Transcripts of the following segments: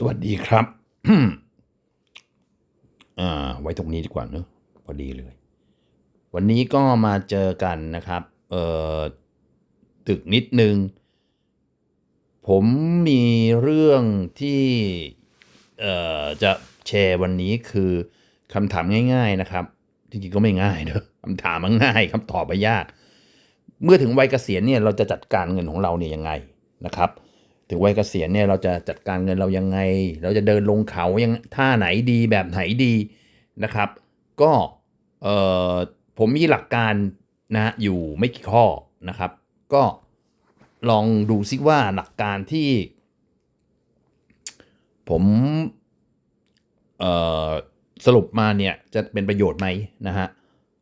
สวัสดีครับ อ่า ไว้ตรงนี้ดีกว่าเนอะพอดีเลย วันนี้ก็มาเจอกันนะครับ เอ่อ ตึกนิดนึง ผมมีเรื่องที่ เอ่อ จะแชร์วันนี้คือคำถามง่าย ๆนะครับ จริงๆก็ไม่ง่ายเนอะคำถามมันง่ายคำตอบไม่ยาก เมื่อถึงวัยเกษียณเนี่ยเราจะจัดการเงินของเราเนี่ยยังไงนะครับ ถึงวัยเกษียณเนี่ยเราจะจัดการเงินเรายังไง เราจะเดินลงเขายังท่าไหนดีแบบไหนดีนะครับ ก็เออผมมีหลักการนะอยู่ไม่กี่ข้อนะครับ ก็ลองดูซิว่าหลักการที่ ผมเออสรุปมาเนี่ยจะเป็นประโยชน์ไหมนะฮะ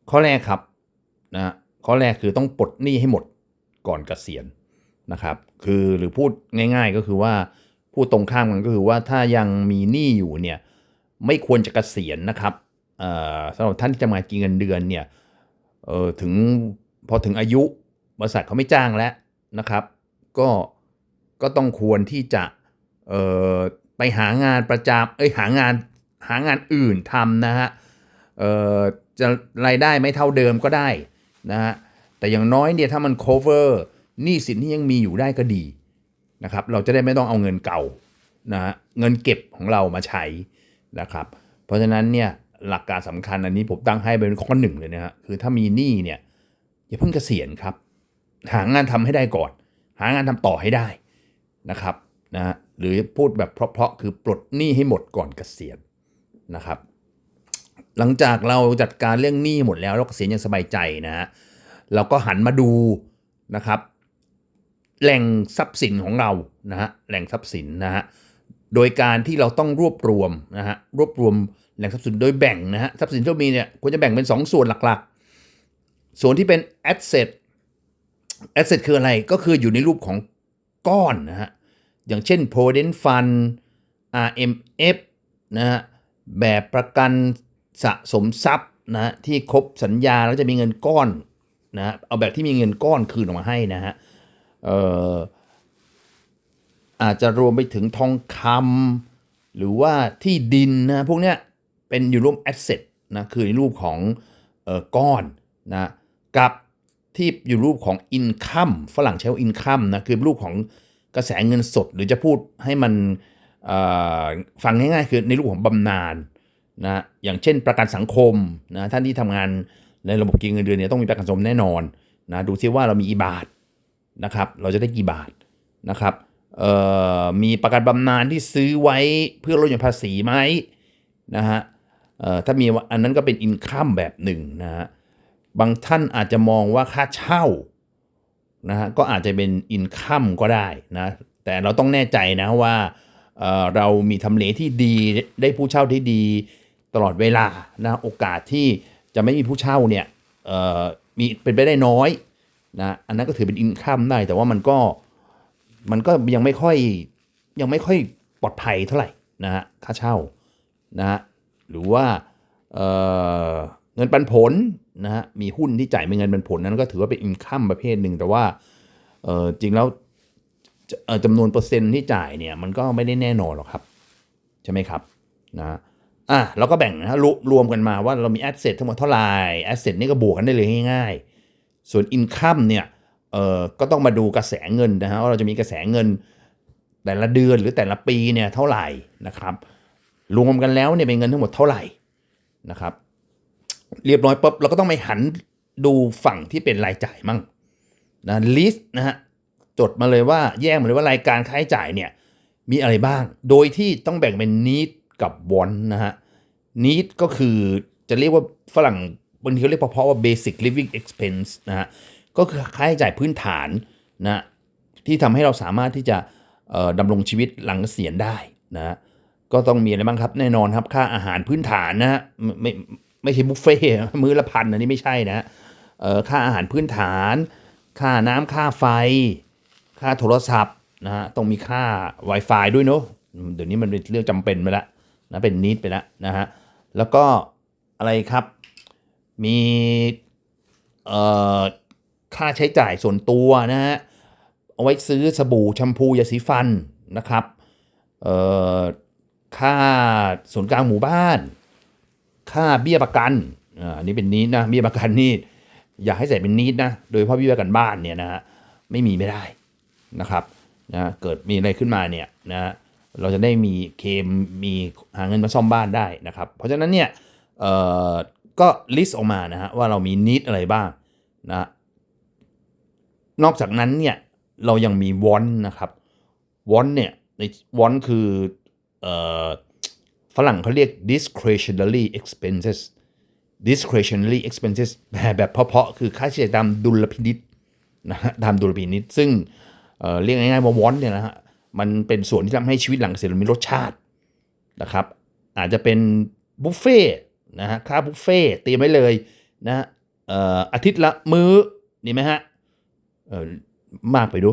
ข้อแรกครับนะข้อแรกคือต้องปลดหนี้ให้หมดก่อนเกษียณ นะครับ คือหรือพูดง่าย ๆ ก็คือว่าพูดตรงข้ามกันก็คือว่าถ้ายังมีหนี้อยู่เนี่ยไม่ควรจะเกษียณนะครับสำหรับท่านที่จะมากินเงินเดือนเนี่ยถึงพอถึงอายุบริษัทเขาไม่จ้างแล้วนะครับ ก็ก็ต้องควรที่จะไปหางานประจำเอ้ยหางานหางานอื่นทำนะฮะจะรายได้ไม่เท่าเดิมก็ได้นะฮะแต่อย่างน้อยเนี่ยถ้ามัน cover หนี้สินที่ยังมีอยู่ได้ก็ดีนะครับ เราจะได้ไม่ต้องเอาเงินเก่านะฮะเงินเก็บของเรามาใช้นะครับ เพราะฉะนั้นเนี่ยหลักการสำคัญอันนี้ผมตั้งให้เป็นข้อหนึ่งเลยนะฮะคือถ้ามีหนี้เนี่ยอย่าเพิ่งเกษียณครับ หางานทำให้ได้ก่อน หางานทำต่อให้ได้นะครับนะฮะหรือพูดแบบเพราะๆคือปลดหนี้ให้หมดก่อนเกษียณนะครับ หลังจากเราจัดการเรื่องหนี้หมดแล้วเราเกษียณอย่างสบายใจนะฮะเราก็หันมาดูนะครับ แหล่งทรัพย์สินของเรานะฮะแหล่งทรัพย์สินนะฮะโดยการที่เราต้องรวบรวมนะฮะรวบรวมแหล่งทรัพย์สินโดยแบ่งนะฮะทรัพย์สินที่เรามีเนี่ยควรจะแบ่งเป็น 2 ส่วนหลักๆ ส่วนที่เป็น asset asset คืออะไรก็คืออยู่ในรูปของก้อนนะฮะอย่างเช่น provident fund RMF นะฮะแบบประกันสะสมทรัพย์นะฮะที่ครบสัญญาแล้วจะมีเงินก้อนนะฮะเอาแบบที่มีเงินก้อนคืนออกมาให้นะฮะ อาจจะรวมไปถึงทองคำหรือว่าที่ดินนะพวกเนี้ยเป็นอยู่รูป asset นะคือในรูปของออก้อนนะกับที่อยู่รูปของ income ฝรั่งใช้ว่า income นะคือรูปของกระแสเงินสด หรือจะพูดให้มันฟังง่ายๆ คือในรูปของบำนาญนะอย่างเช่นประกันสังคมนะท่านที่ทำงานในระบบกินเงินเดือนเนี่ยต้องมีประกันสังคมแน่นอนนะดูซิว่าเรามีอีบาท นะครับเราจะได้กี่บาทนะครับเออมีประกันบำนาญที่ซื้อไว้เพื่อลดหย่อนภาษีไหมนะฮะเอ่อถ้ามีอันนั้นก็เป็นอินคัมแบบหนึ่งนะฮะบางท่านอาจจะมองว่าค่าเช่านะฮะก็อาจจะเป็นอินคัมก็ได้นะแต่เราต้องแน่ใจนะว่าเออเรามีทำเลที่ดีได้ผู้เช่าที่ดีตลอดเวลานะโอกาสที่จะไม่มีผู้เช่าเนี่ยเออมีเป็นไปได้น้อย นะอันนั้นก็ถือเป็นอินคัมได้แต่ว่ามันก็มันก็ยังไม่ค่อยยังไม่ค่อยปลอดภัยเท่าไหร่นะฮะค่าเช่านะฮะหรือว่าเเงินปันผลนะฮะมีหุ้นที่จ่ายเป็นเงินปันผลนั้นก็ถือว่าเป็นอินคัมประเภทหนึ่งแต่ว่าจริงแล้วจจำนวนเปอร์เซ็นต์ที่จ่ายเนี่ยมันก็ไม่ได้แน่นอนหรอกครับ ใช่ไหมครับนะอะเราก็แบ่งนะฮะรวรวมกันมาว่าเรามีแอสเซททั้งหมดเท่าไหร่แอสเซทนี่ก็บวกกันได้เลยง่ายๆ ส่วนอินคัมเนี่ยเอ่อก็ต้องมาดูกระแสเงินนะฮะว่าเราจะมีกระแสเงินแต่ละเดือนหรือแต่ละปีเนี่ยเท่าไหร่นะครับรวมกันแล้วเนี่ยเป็นเงินทั้งหมดเท่าไหร่นะครับ เรียบร้อยปุ๊บเราก็ต้องไปหันดูฝั่งที่เป็นรายจ่ายมั่งนะลิสต์นะฮะจดมาเลยว่าแยกมาเลยว่ารายการค่าใช้จ่ายเนี่ยมีอะไรบ้าง โดยที่ต้องแบ่งเป็น need กับ want นะฮะ need ก็คือจะเรียกว่าฝรั่ง บางทีเขาเรียกเพราะว่า basic living expense นะฮะก็คือค่าใช้จ่ายพื้นฐานนะที่ทำให้เราสามารถที่จะดำรงชีวิตหลังเกษียณได้นะก็ต้องมีอะไรบ้างครับแน่นอนครับค่าอาหารพื้นฐานนะฮะไม่ไม่ใช่บุฟเฟ่มื้อละพันอันนี้ไม่ใช่นะเออค่าอาหารพื้นฐาน ค่าน้ำค่าไฟ ค่าโทรศัพท์นะฮะต้องมีค่า Wi-Fi ด้วยเนอะเดี๋ยวนี้มันเป็นเรื่องจำเป็นไปแล้วนะเป็นนิดไปแล้วนะฮะแล้วก็อะไรครับ มีค่าใช้จ่ายส่วนตัวนะฮะเอาไว้ซื้อสบู่แชมพูยาสีฟันนะครับค่าส่วนกลางหมู่บ้าน ค่าเบี้ยประกันอ่าอันนี้เป็นนิดนะเบี้ยประกันนี่อยากให้ใส่เป็นนิดนะโดยเฉพาะเบี้ยประกันบ้านเนี่ยนะฮะไม่มีไม่ได้นะครับนะเกิดมีอะไรขึ้นมาเนี่ยนะเราจะได้มีเคมมีหาเงินมาซ่อมบ้านได้นะครับ เพราะฉะนั้นเนี่ยเอ่อ ก็ลิสต์ออกมานะฮะว่าเรามีนิดอะไรบ้างนะนอกจากนั้นเนี่ยเรายังมีวอนนะครับวอนเนี่ยในวอนคือเอ่อฝรั่งเขาเรียก discretionary expenses discretionary expenses แบบเพาะๆคือค่าใช้จ่ายตามดุลพินิษนะฮะตามดุลพินิษซึ่งเอ่อเรียกง่ายๆว่าวอนเนี่ยนะฮะมันเป็นส่วนที่ทำให้ชีวิตหลังเกษียณมีรสชาตินะครับ อาจจะเป็นบุฟเฟ่ นะฮะค่าบุฟเฟ่ต์เตรียมไว้เลยนะฮะอาทิตย์ละมื้อนี่ไหมฮะมากไปดู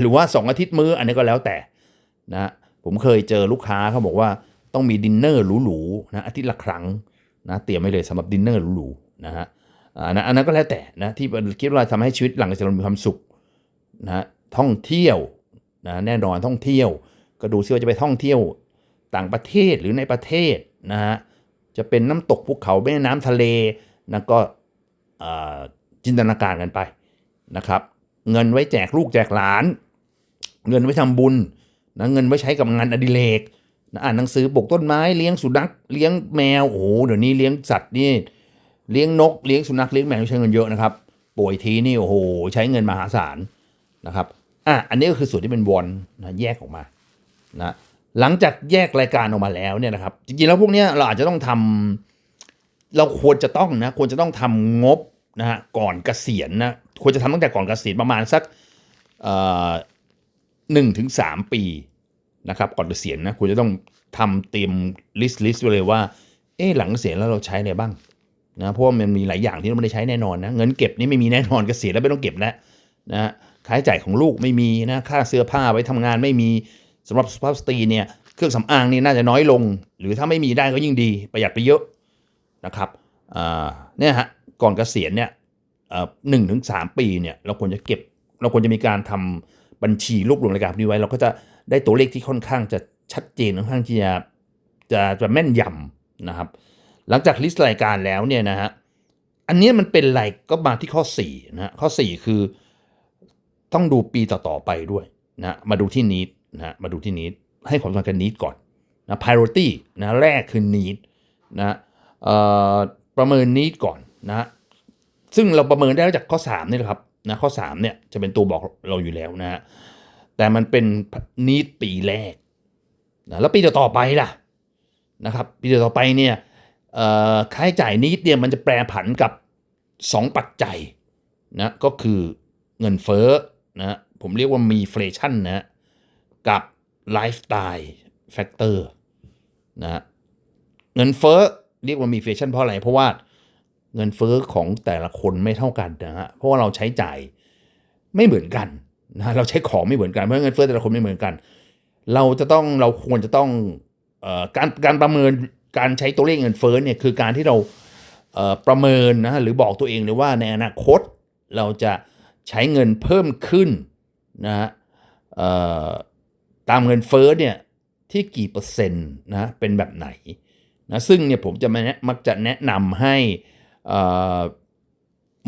หรือว่า 2 อาทิตย์มื้ออันนี้ก็แล้วแต่นะผมเคยเจอลูกค้าเขาบอกว่าต้องมีดินเนอร์หรูๆนะอาทิตย์ละครั้งนะเตรียมไว้เลยสำหรับดินเนอร์หรูๆนะฮะอ่าอันนั้นก็แล้วแต่นะที่คิดว่าทำให้ชีวิตหลังเกษียณมีความสุขนะฮะท่องเที่ยวนะแน่นอนท่องเที่ยว ก็ดูซิว่าจะไปท่องเที่ยว ต่างประเทศหรือในประเทศนะฮะ จะเป็นน้ำตกภูเขาแม่น้ำทะเลนะก็จินตนาการกันไปนะครับ เงินไว้แจกลูกแจกหลาน เงินไว้ทำบุญนะเงินไว้ใช้กับงานอดิเรกนะอ่านหนังสือปลูกต้นไม้เลี้ยงสุนัขเลี้ยงแมวโอ้โหเดี๋ยวนี้เลี้ยงสัตว์นี่เลี้ยงนกเลี้ยงสุนัขเลี้ยงแมวใช้เงินเยอะนะครับ ป่วยทีนี่โอ้โหใช้เงินมหาศาลนะครับอะอันนี้ก็คือส่วนที่เป็นวอนนะแยกออกมานะ หลังจากแยกรายการออกมาแล้วเนี่ยนะครับ จริงๆแล้วพวกเนี้ยเราอาจจะต้องทำเราควรจะต้องนะควรจะต้องทำงบนะฮะก่อนเกษียณนะควรจะทำตั้งแต่ก่อนเกษียณประมาณสักหนึ่งถึงสามปีนะครับก่อนเกษียณนะคุณจะต้องทำเตรียมลิสต์ลิสต์ไว้เลยว่าเอ๊หลังเกษียณแล้วเราใช้อะไรบ้างนะเพราะว่ามันมีหลายอย่างที่เราไม่ได้ใช้แน่นอนนะเงินเก็บนี่ไม่มีแน่นอนเกษียณแล้วไม่ต้องเก็บแล้วนะค่าใช้จ่ายของลูกไม่มีนะค่าเสื้อผ้าไว้ทำงานไม่มี สำหรับสุภาพสตรีเนี่ยเครื่องสำอางนี่น่าจะน้อยลง หรือถ้าไม่มีได้ก็ยิ่งดีประหยัดไปเยอะนะครับเนี่ยฮะก่อนเกษียณเนี่ยหนึ่งถึงสามปีเนี่ยเราควรจะเก็บ เราควรจะมีการทำบัญชีรวบรวมรายการนี้ไว้ เราก็จะได้ตัวเลขที่ค่อนข้างจะชัดเจนค่อนข้างที่จะจะจะแม่นยำนะครับ หลังจากลิสต์รายการแล้วเนี่ยนะฮะอันนี้มันเป็นอะไรก็มาที่ข้อ4นะฮะข้อ 4 คือต้องดูปีต่อ ๆ ไปด้วยนะมาดูที่ need นะมาดูที่ need ให้ความสำคัญกับ need ก่อนนะ priority นะแรกคือ need นะประเมิน need ก่อนนะซึ่งเราประเมินได้จากข้อ3นี่แหละครับนะข้อ3เนี่ยจะเป็นตัวบอกเราอยู่แล้วนะฮะแต่มันเป็นนิดปีแรกนะแล้วปีต่อไปล่ะนะครับปีต่อไปเนี่ยค่าใช้จ่ายนิดเนี่ยมันจะแปรผันกับ 2 ปัจจัยนะก็คือเงินเฟ้อนะผมเรียกว่ามีเฟลชันนะ กับไลฟ์สไตล์แฟกเตอร์นะเงินเฟ้อเรียกว่ามีเฟชั่นเพราะอะไร เพราะว่าเงินเฟ้อของแต่ละคนไม่เท่ากันนะฮะเพราะว่าเราใช้จ่ายไม่เหมือนกันนะเราใช้ของไม่เหมือนกัน เพราะเงินเฟ้อแต่ละคนไม่เหมือนกัน เราจะต้องเราควรจะต้องออการการประเมินการใช้ตัวเลขเงินเฟ้อเนี่ยคือการที่เราเประเมินนะหรือบอกตัวเองเลยว่าในอนาคตเราจะใช้เงินเพิ่มขึ้นนะฮะ ตามเงินเฟ้อเนี่ยที่กี่เปอร์เซ็นต์นะเป็นแบบไหนนะซึ่งเนี่ยผมจะมักจะแนะนำให้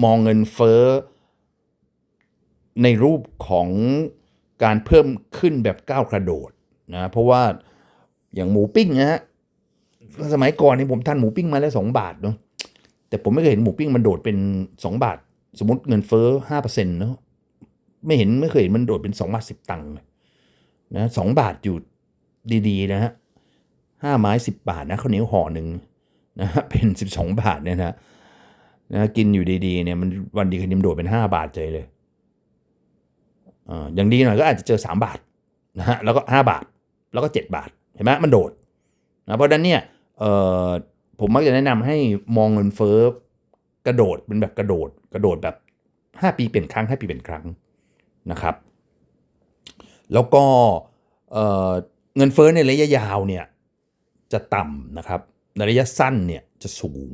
มองเงินเฟ้อในรูปของการเพิ่มขึ้นแบบก้าวกระโดดนะเพราะว่าอย่างหมูปิ้งนะฮะสมัยก่อนนี่ผมทานหมูปิ้งมาแล้วสองบาทเนาะแต่ผมไม่เคยเห็นหมูปิ้งมันโดดเป็นสองบาท สมมติเงินเฟ้อห้าเปอร์เซ็นต์เนาะไม่เห็นไม่เคยเห็นมันโดดเป็นสองบาทสิบตังค์ นะสองบาทอยู่ดีๆนะฮะห้าไม้สิบบาทนะข้าวเหนียวห่อหนึ่งนะฮะเป็นสิบสองบาทเนี่ยนะนะกินอยู่ดีๆเนี่ยมันวันดีคืนดีมโดดเป็นห้าบาทใจเลยอ่าอย่างดีหน่อยก็อาจจะเจอสามบาทนะฮะแล้วก็ห้าบาทแล้วก็เจ็ดบาทเห็นไหมมันโดดนะเพราะนั้นเนี่ยเอ่อผมมักจะแนะนำให้มองเงินเฟ้อกระโดดเป็นแบบกระโดด กระโดดแบบห้าปีเป็นครั้งห้าปีเป็นครั้งนะครับ แล้วก็เงินเฟ้อในระยะยาวเนี่ยจะต่ำนะครับในระยะสั้นเนี่ยจะสูง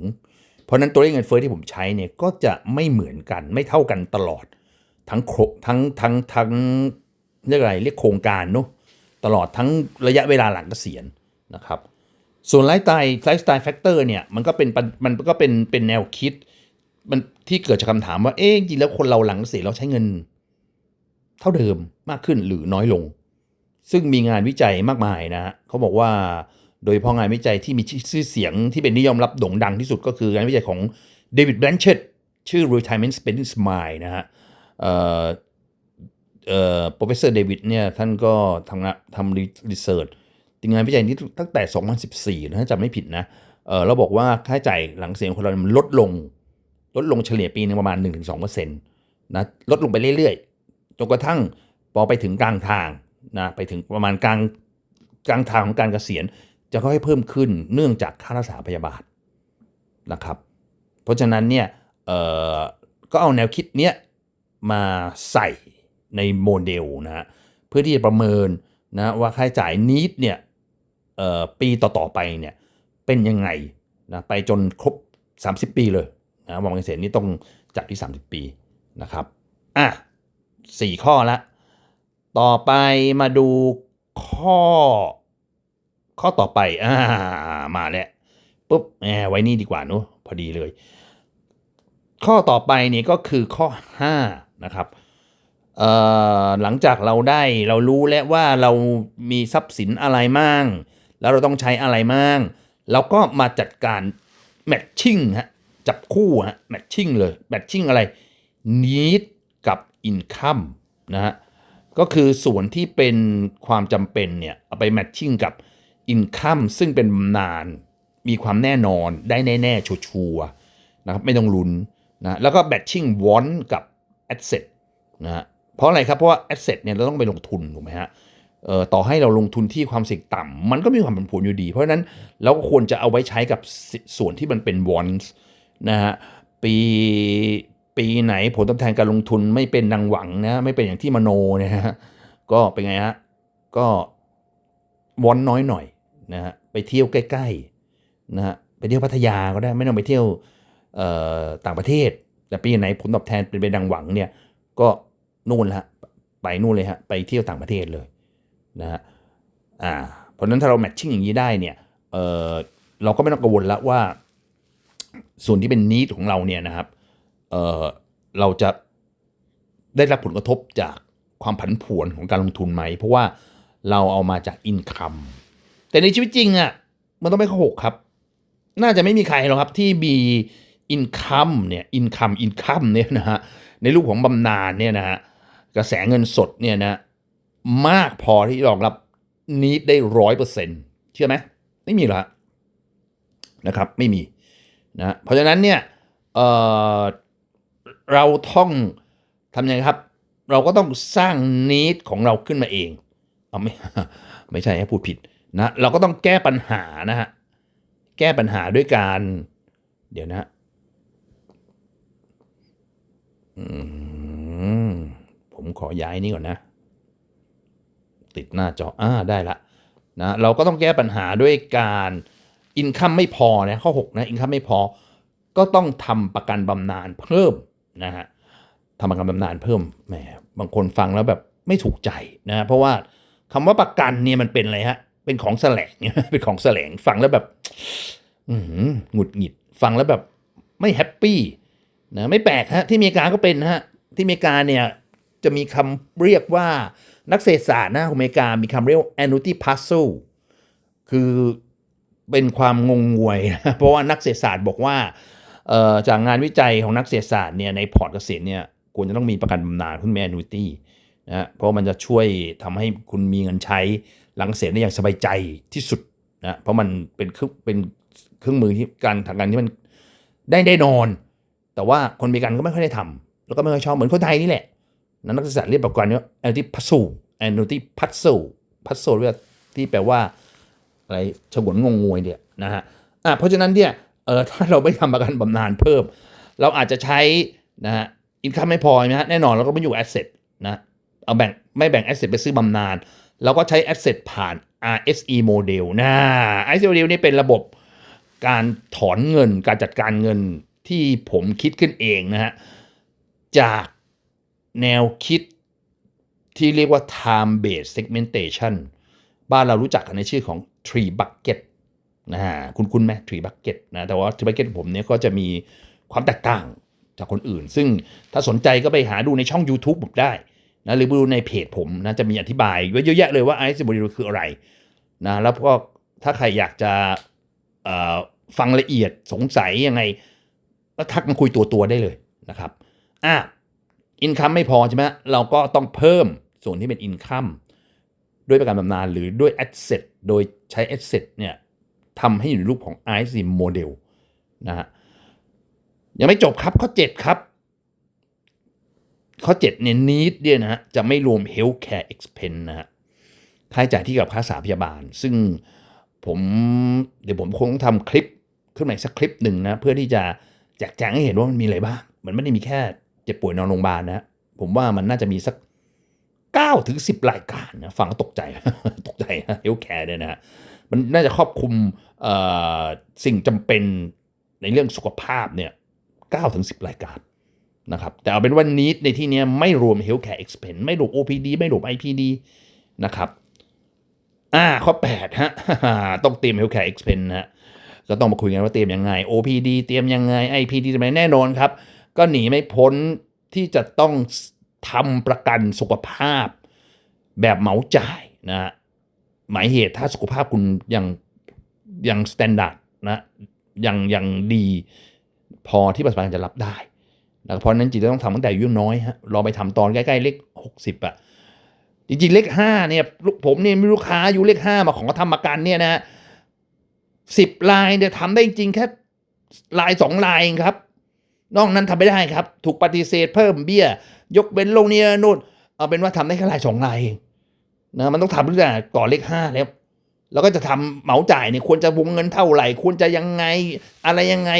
เพราะนั้นตัวเลขเงินเฟ้อที่ผมใช้เนี่ยก็จะไม่เหมือนกันไม่เท่ากันตลอดทั้งโคทั้งทั้งทั้งเรียกอะไรเรียกโครงการเนาะตลอดทั้งระยะเวลาหลังเกษียณนะครับส่วนไลฟ์สไตล์ไลฟ์สไตล์แฟกเตอร์เนี่ยมันก็เป็นมันก็เป็นเป็นแนวคิดมันที่เกิดจากคำถามว่าเอ๊ะจริงแล้วคนเราหลังเกษียณเราใช้เงิน เท่าเดิมมากขึ้นหรือน้อยลง ซึ่งมีงานวิจัยมากมายนะฮะเขาบอกว่าโดยเฉพาะงานวิจัยที่มีชื่อเสียงที่เป็นนิยมรับโด่งดังที่สุดก็คืองานวิจัยของเดวิดแบลนเชตชื่อ retirement spending smile นะฮะเอ่อเอ่อ professor David เนี่ยท่านก็ทำงานทำรีเสิร์ชงานวิจัยนี้ตั้งแต่ 2014 นะถ้าจำไม่ผิดนะเออเราบอกว่าค่าใช้จ่ายหลังเกษียณคนเรามันลดลง ลดลงเฉลี่ยปีนึงประมาณ 1-2%นะลดลงไปเรื่อย จนกระทั่งพอไปถึงกลางทางนะไปถึงประมาณกลางกลางทางของการเกษียณ จะค่อยๆเพิ่มขึ้นเนื่องจากค่ารักษาพยาบาลนะครับ เพราะฉะนั้นเนี่ยเอ่อก็เอาแนวคิดเนี้ยมาใส่ในโมเดลนะเพื่อที่จะประเมินนะว่าค่าใช้จ่ายนิดเนี่ยเอ่อปีต่อๆไปเนี่ยเป็นยังไงนะไปจนครบ 30 ปีเลยนะวางเกษตรนี่ต้องจัดที่ 30 ปีนะครับอะ สี่ข้อละ ต่อไปมาดูข้อ ข้อต่อไป อ่า มาแล้วปุ๊บแหมไว้นี่ดีกว่าเนอะพอดีเลย ข้อต่อไปนี่ก็คือข้อ 5 นะครับเอ่อหลังจากเราได้เรารู้แล้วว่าเรามีทรัพย์สินอะไรมั่งแล้วเราต้องใช้อะไรมั่งเราก็มาจัดการแมทชิ่งฮะจับคู่ฮะแมทชิ่งเลยแมทชิ่งอะไร need กับ income นะฮะก็คือส่วนที่เป็นความจำเป็นเนี่ยเอาไปแมทชิ่งกับ income ซึ่งเป็นบำนาญมีความแน่นอนได้แน่ ๆ ชัวร์นะครับไม่ต้องลุ้นนะแล้วก็แมทชิ่ง want กับ asset นะฮะเพราะอะไรครับ เพราะว่า asset เนี่ยเราต้องไปลงทุนถูกไหมฮะเอ่อต่อให้เราลงทุนที่ความเสี่ยงต่ำมันก็มีความผันผวนอยู่ดี เพราะฉะนั้นเราก็ควรจะเอาไว้ใช้กับส่วนที่มันเป็น wants นะฮะปี ปีไหนผลตอบแทนการลงทุนไม่เป็นดังหวังนะ ไม่เป็นอย่างที่มโนเนี่ยฮะก็เป็นไงฮะก็วอนน้อยหน่อยนะฮะไปเที่ยวใกล้ๆนะฮะไปเที่ยวพัทยาก็ได้ไม่ต้องไปเที่ยวเอ่อต่างประเทศ แต่ปีไหนผลตอบแทนเป็นไปดังหวังเนี่ยก็นู่นละไปนู่นเลยฮะไปเที่ยวต่างประเทศเลยนะฮะอ่าเพราะนั้นถ้าเราแมทชิ่งอย่างนี้ได้เนี่ยเออเราก็ไม่ต้องกังวลละว่า ส่วนที่เป็นนิดของเราเนี่ยนะครับ เออเราจะได้รับผลกระทบจากความผันผวนของการลงทุนไหม เพราะว่าเราเอามาจากอินคัมแต่ในชีวิตจริงอะ่ะมันต้องไม่ข้อหกครับ น่าจะไม่มีใครหรอกครับที่มีอินคัมเนี่ยอินคัมอินคัมเนี่ยนะฮะในรูปของบำนาญเนี่ยนะฮะกระแสเงินสดเนี่ยนะมากพอที่รองรับนิดได้ร้อยเปอร์เซ็นต์เชื่อไหมไม่มีหรอกนะครับ ไม่มีนะเพราะฉะนั้นเนี่ยเอ่อ เราต้องทำยังไงครับ เราก็ต้องสร้างนิดของเราขึ้นมาเองเอาไม่ไม่ใช่ให้พูดผิดนะเราก็ต้องแก้ปัญหานะฮะแก้ปัญหาด้วยการ เดี๋ยวนะอืมผมขอย้ายนี่ก่อนนะ ติดหน้าจออ่าได้ละนะเราก็ต้องแก้ปัญหาด้วยการอินคัมไม่พอนะข้อ 6 นะอินคัมไม่พอ ก็ต้องทำประกันบำนาญเพิ่ม นะฮะทำประกันบำนาญเพิ่มแหมบางคนฟังแล้วแบบไม่ถูกใจนะเพราะว่าคำว่าประกันเนี่ยมันเป็นอะไรฮะเป็นของแสลงเป็นของแสลงฟังแล้วแบบอืหงุดหงิดฟังแล้วแบบไม่แฮปปี้นะไม่แปลกฮะที่อเมริกาก็เป็นฮะที่อเมริกาเนี่ยจะมีคำเรียกว่านักเศรษฐศาสตร์นะอเมริกามีคำเรียก annuity puzzle คือเป็นความงงงวยนะเพราะว่านักเศรษฐศาสตร์บอกว่า จากงานวิจัยของนักเศรษฐศาสตร์เนี่ยในพอร์ตเกษียณเนี่ยควรจะต้องมีประกันบำนาญคุณแม่ annuity นะเพราะมันจะช่วยทำให้คุณมีเงินใช้หลังเกษียณได้อย่างสบายใจที่สุดนะเพราะมันเป็นเครื่องเป็นเครื่องมือที่การทางการที่มันได้ได้นอน แต่ว่าคนเมริกันก็ไม่ค่อยได้ทำแล้วก็ไม่ค่อยชอบเหมือนคนไทยนี่แหละ นักเศรษฐศาสตร์เรียกประกันว่า annuity puzzle annuity puzzle puzzle เรียกที่แปลว่าอะไรฉงนงงงวยเนี่ยนะฮะอะเพราะฉะนั้นเนี่ย เออถ้าเราไม่ทำประกันบำนาญเพิ่ม เราอาจจะใช้นะฮะอินคัมไม่พอนะฮะแน่นอนเราก็ไม่อยู่แอสเซทนะเอาแบ่งไม่แบ่งแอสเซทไปซื้อบำนาญเราก็ใช้แอสเซทผ่าน RSE โมเดลนะ RSE โมเดลนี่เป็นระบบการถอนเงินการจัดการเงินที่ผมคิดขึ้นเองนะฮะ จากแนวคิดที่เรียกว่า time based segmentation บ้านเรารู้จักกันในชื่อของ Tree Bucket นะฮะคุณคุณไหม Tree Bucket นะแต่ว่า Tree Bucket ผมเนี่ยก็จะมีความแตกต่างจากคนอื่น ซึ่งถ้าสนใจก็ไปหาดูในช่อง YouTube ผมได้นะหรือดูในเพจผมนะจะมีอธิบายไว้เยอะแยะเลยว่า Ice Body คืออะไรนะแล้วก็ถ้าใครอยากจะฟังละเอียดสงสัยยังไงก็ทักมาคุยตัวตัวได้เลยนะครับอะอินคัมไม่พอใช่ไหมเราก็ต้องเพิ่มส่วนที่เป็นอินคัมด้วยประกันบำนาญหรือด้วย Asset โดยใช้ Asset เนี่ย ทำให้อยู่ในรูปของ IC Model นะฮะยังไม่จบครับข้อ 7 ครับ ข้อ 7 เนี่ย need เนี่ยนะฮะจะไม่รวม healthcare expense นะฮะค่าใช้จ่ายที่กับค่ารักษาพยาบาล ซึ่งผมเดี๋ยวผมคงต้องทำคลิปขึ้นมาอีกสักคลิปหนึ่งนะ เพื่อที่จะแจกแจงให้เห็นว่ามันมีอะไรบ้าง มันไม่ได้มีแค่เจ็บป่วยนอนโรงพยาบาลนะ ผมว่ามันน่าจะมีสัก9ถึง10 รายการนะ ฟังแล้วตกใจ ตกใจนะเฮลแคร์เนี่ยนะฮะ มันน่าจะครอบคลุมสิ่งจำเป็นในเรื่องสุขภาพเนี่ย9ถึง10 รายการนะครับ แต่เอาเป็นว่านี้ในที่นี้ไม่รวม Healthcare Expense ไม่รวม OPD ไม่รวม IPD นะครับอ่าข้อ8ฮะต้องเตรียม Healthcare Expense นะฮะก็ต้องมาคุยกันว่าเตรียมยังไง OPD เตรียมยังไง IPD เตรียมแน่นอนครับ ก็หนีไม่พ้นที่จะต้องทำประกันสุขภาพแบบเหมาจ่ายนะฮะ หมายเหตุถ้าสุขภาพคุณยังยังสแตนดาร์ดนะยังยังดีพอที่ประชาชนจะรับได้นะเพราะนั้นจริงต้องทำตั้งแต่อายุยังน้อยฮะรอไปทำตอนใกล้ๆเลขหกสิบอะจริงๆเลขห้าเนี่ยลูกผมเนี่ยมีลูกค้าอายุเลขห้ามาของเขาทำประกันเนี่ยนะสิบลายเนี่ยทำได้จริงแค่ลายสองลายครับ นอกนั้นทำไม่ได้ครับ ถูกปฏิเสธเพิ่มเบี้ย ยกเว้นลงเนี่ยนู่นเอาเป็นว่าทำได้แค่ลายสองลายเอง นะมันต้องทำตั้งแต่ก่อนเลขห้าแล้วแล้วก็จะทำเหมาจ่ายเนี่ยควรจะวงเงินเท่าไหร่ ควรจะยังไงอะไรยังไง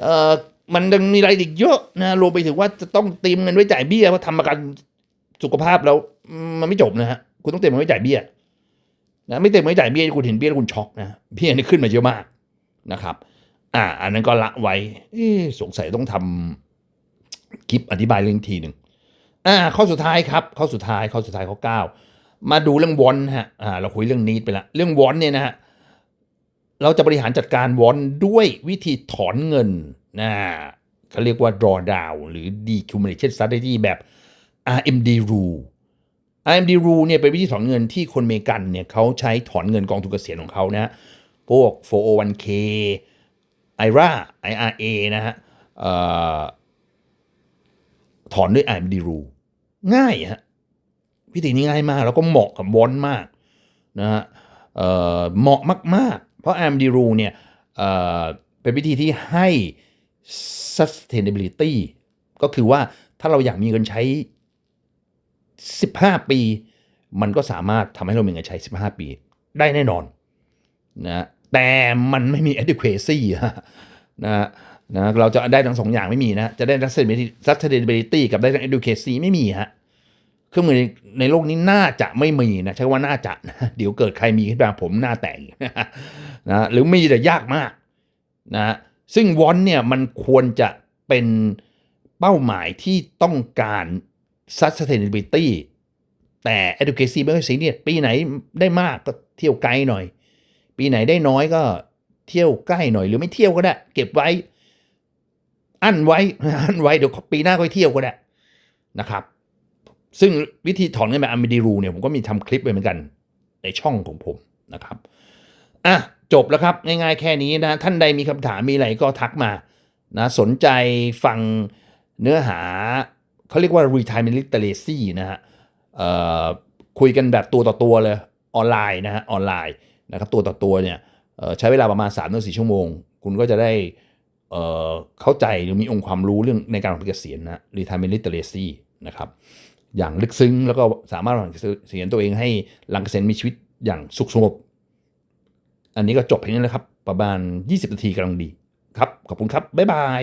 เออมันยังมีรายละเอียดเยอะนะรวมไปถึงว่าจะต้องเตรียมเงินไว้จ่ายเบี้ยเพราะทำประกันสุขภาพแล้วมันไม่จบนะฮะคุณต้องเตรียมเงินไว้จ่ายเบี้ยนะไม่เตรียมเงินไว้จ่ายเบี้ยคุณเห็นเบี้ยแล้วคุณช็อกนะเบี้ยนี่ขึ้นมาเยอะมากนะครับ อ่า อันนั้นก็ละไว้สงสัยต้องทำคลิปอธิบายเรื่องทีหนึ่งอ่าข้อสุดท้ายครับข้อสุดท้ายข้อสุดท้ายข้อเก้า มาดูเรื่องวอนฮะอ่าเราคุยเรื่องนี้ไปละเรื่องวอนเนี่ยนะฮะเราจะบริหารจัดการวอนด้วยวิธีถอนเงินนะเขาเรียกว่า drawdown หรือ decumulation strategy แบบ RMD rule RMD rule เนี่ยเป็นวิธีถอนเงินที่คนเมกันเนี่ยเขาใช้ถอนเงินกองทุนเกษียณของเขานะฮะพวก 401k IRA IRA นะฮะถอนด้วย RMD rule ง่ายฮะ วิธีนี้ง่ายมาก แล้วก็เหมาะกับวอนมากนะฮะเเหมาะมาก ๆ เพราะ RMD rule เนี่ยเเป็นวิธีที่ให้ sustainability ก็คือว่าถ้าเราอยากมีเงินใช้ 15 ปี มันก็สามารถทำให้เรามีเงินใช้ 15 ปี ได้แน่นอนนะแต่มันไม่มี adequacy นะนะเราจะได้ทั้งสองอย่างไม่มีนะ จะได้ sustainability กับได้ทั้ง adequacy ไม่มีฮะ ครื่องมือในในโลกนี้น่าจะไม่มีนะใช้ว่าน่าจะนะเดี๋ยวเกิดใครมีขึ้นมาผมหน้าแตกนะหรือมีแต่ยากมากนะซึ่งวอนเนี่ยมันควรจะเป็นเป้าหมายที่ต้องการ sustainability แต่ education ไม่ค่อยซีเรียปีไหนได้มากก็เที่ยวไกลหน่อย ปีไหนได้น้อยก็เที่ยวใกล้หน่อย หรือไม่เที่ยวก็ได้ เก็บไว้ อั้นไว้อั้นไว้เดี๋ยวปีหน้าค่อยเที่ยวก็ได้นะครับ ซึ่งวิธีถอนเงินแบบอเมดิรูเนี่ยผมก็มีทำคลิปไว้เหมือนกันในช่องของผมนะครับอะจบแล้วครับง่ายๆแค่นี้นะท่านใดมีคำถามมีอะไรก็ทักมานะสนใจฟังเนื้อหาเขาเรียกว่า retirement literacy นะฮะเอ่อคุยกันแบบตัวต่อตัวเลยออนไลน์นะฮะออนไลน์นะครับตัวต่อตัวเนี่ยใช้เวลาประมาณ3ามถึงสชั่วโมง คุณก็จะได้เอ่อเข้าใจหรือมีองค์ความรู้เรื่องในการวางเกษียณนะ retirement literacy นะครับ อย่างลึกซึ้ง แล้วก็สามารถวางแผนเสียณตัวเองให้หลังเกษมีชีวิตอย่างสุขสงบ อันนี้ก็จบเพียงนี้แล้วครับ ประมาณ 20นาทีกำลังดี ครับ ขอบคุณครับ บ๊ายบาย